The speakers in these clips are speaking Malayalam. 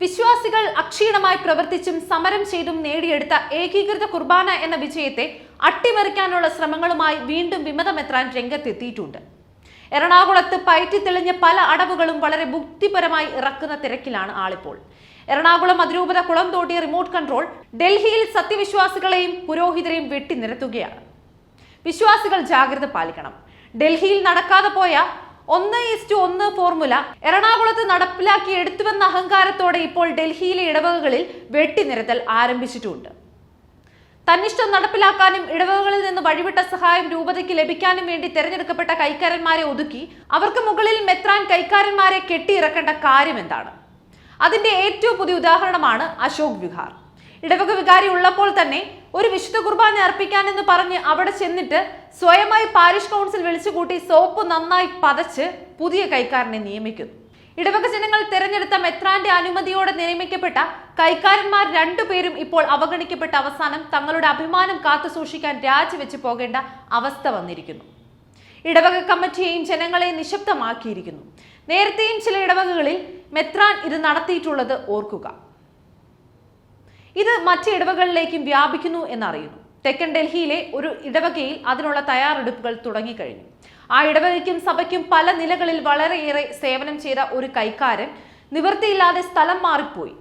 വിശ്വാസികൾ അക്ഷീണമായി പ്രവർത്തിച്ചും സമരം ചെയ്തും നേടിയെടുത്ത ഏകീകൃത കുർബാന എന്ന വിജയത്തെ അട്ടിമറിക്കാനുള്ള ശ്രമങ്ങളുമായി വീണ്ടും വിമതമെത്രാൻ രംഗത്തെത്തിയിട്ടുണ്ട്. എറണാകുളത്ത് പയറ്റി തെളിഞ്ഞ പല അടവുകളും വളരെ ബുദ്ധിപരമായി ഇറക്കുന്ന തിരക്കിലാണ് ആളിപ്പോൾ. എറണാകുളം അതിരൂപത കുളം തോട്ടിയ റിമോട്ട് കൺട്രോൾ ഡൽഹിയിൽ സത്യവിശ്വാസികളെയും പുരോഹിതരെയും വെട്ടിനിരത്തുകയാണ്. വിശ്വാസികൾ ജാഗ്രത പാലിക്കണം. ഡൽഹിയിൽ നടക്കാതെ പോയ ഒന്ന് ഈസ്റ്റു ഒന്ന് ഫോർമുല. എറണാകുളത്ത് നടപ്പിലാക്കി എടുത്തുവെന്ന അഹങ്കാരത്തോടെ ഇപ്പോൾ ഡൽഹിയിലെ ഇടവകകളിൽ വെട്ടിനിരത്തൽ ആരംഭിച്ചിട്ടുണ്ട്. തന്നിഷ്ടം നടപ്പിലാക്കാനും ഇടവകകളിൽ നിന്ന് വഴിവിട്ട സഹായം രൂപതയ്ക്ക് ലഭിക്കാനും വേണ്ടി തെരഞ്ഞെടുക്കപ്പെട്ട കൈക്കാരന്മാരെ ഒതുക്കി അവർക്ക് മുകളിൽ മെത്രാൻ കൈക്കാരന്മാരെ കെട്ടിയിറക്കേണ്ട കാര്യം എന്താണ്? അതിന്റെ ഏറ്റവും പുതിയ ഉദാഹരണമാണ് അശോക് വിഹാർ. ഇടവക വികാരി ഉള്ളപ്പോൾ തന്നെ ഒരു വിശുദ്ധ കുർബാന അർപ്പിക്കാൻ എന്ന് പറഞ്ഞ് അവിടെ ചെന്നിട്ട് സ്വയമായി പാരിഷ് കൗൺസിൽ വിളിച്ചുകൂട്ടി സോപ്പ് നന്നായി പതച്ച് പുതിയ കൈക്കാരനെ നിയമിക്കുന്നു. ഇടവക ജനങ്ങൾ തെരഞ്ഞെടുത്ത മെത്രാന്റെ അനുമതിയോടെ നിയമിക്കപ്പെട്ട കൈക്കാരന്മാർ രണ്ടുപേരും ഇപ്പോൾ അവഗണിക്കപ്പെട്ട അവസാനം തങ്ങളുടെ അഭിമാനം കാത്തു സൂക്ഷിക്കാൻ രാജിവെച്ച് പോകേണ്ട അവസ്ഥ വന്നിരിക്കുന്നു. ഇടവക കമ്മിറ്റിയെയും ജനങ്ങളെ നിശബ്ദമാക്കിയിരിക്കുന്നു. നേരത്തെയും ചില ഇടവകകളിൽ മെത്രാൻ ഇത് നടത്തിയിട്ടുള്ളത് ഓർക്കുക. ഇത് മറ്റ് ഇടവകളിലേക്കും വ്യാപിക്കുന്നു എന്നറിയുന്നു. തെക്കൻ ഡൽഹിയിലെ ഒരു ഇടവകയിൽ അതിനുള്ള തയ്യാറെടുപ്പുകൾ തുടങ്ങിക്കഴിഞ്ഞു. ആ ഇടവകയ്ക്കും സഭയ്ക്കും പല നിലകളിൽ വളരെയേറെ സേവനം ചെയ്ത ഒരു കൈക്കാരൻ നിവൃത്തിയില്ലാതെ സ്ഥലം മാറിപ്പോയി.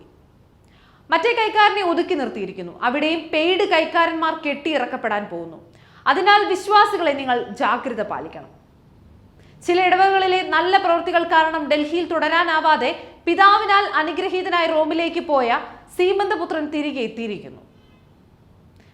മറ്റേ കൈക്കാരനെ ഒതുക്കി നിർത്തിയിരിക്കുന്നു. അവിടെയും പെയ്ഡ് കൈക്കാരന്മാർ കെട്ടിയിറക്കപ്പെടാൻ പോകുന്നു. അതിനാൽ വിശ്വാസികളെ നിങ്ങൾ ജാഗ്രത പാലിക്കണം. ചില ഇടവകളിലെ നല്ല പ്രവൃത്തികൾ കാരണം ഡൽഹിയിൽ തുടരാനാവാതെ പിതാവിനാൽ അനുഗ്രഹീതനായി റോമിലേക്ക് പോയ സീമന്തപുത്രൻ തിരികെ എത്തിയിരിക്കുന്നു.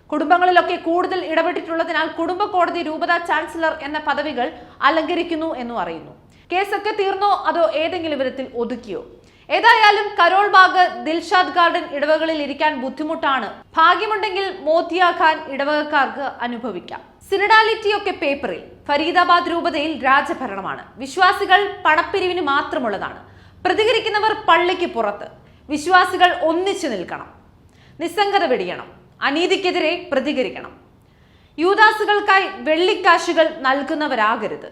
കുടുംബങ്ങളിലൊക്കെ കൂടുതൽ ഇടപെട്ടിട്ടുള്ളതിനാൽ കുടുംബ കോടതി രൂപത ചാൻസലർ എന്ന പദവികൾ അലങ്കരിക്കുന്നു എന്നും അറിയുന്നു. കേസൊക്കെ തീർന്നോ അതോ ഏതെങ്കിലും വിധത്തിൽ ഒതുക്കിയോ? ഏതായാലും കരോൾ ബാഗ് ദിൽഷാദ് ഗാർഡൻ ഇടവകളിൽ ഇരിക്കാൻ ബുദ്ധിമുട്ടാണ്. ഭാഗ്യമുണ്ടെങ്കിൽ മോത്തിയ ഖാൻ ഇടവകക്കാർക്ക് അനുഭവിക്കാം. സിനഡാലിറ്റി ഒക്കെ പേപ്പറിൽ ഫരീദാബാദ് രൂപതയിൽ രാജഭരണമാണ്. വിശ്വാസികൾ പണപ്പിരിവിന് മാത്രമുള്ളതാണ്. പ്രതികരിക്കുന്നവർ പള്ളിക്ക് പുറത്ത്. വിശ്വാസികൾ ഒന്നിച്ചു നിൽക്കണം. നിസ്സംഗത വെടിയണം. അനീതിക്കെതിരെ പ്രതികരിക്കണം. യൂദാസുകൾക്കായി വെള്ളിക്കാശുകൾ നൽകുന്നവരാകരുത്.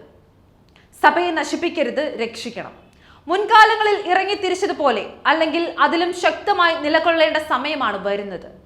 സഭയെ നശിപ്പിക്കരുത് രക്ഷിക്കണം. മുൻകാലങ്ങളിൽ ഇറങ്ങി തിരിച്ചതുപോലെ അല്ലെങ്കിൽ അതിലും ശക്തമായി നിലകൊള്ളേണ്ട സമയമാണ് വരുന്നത്.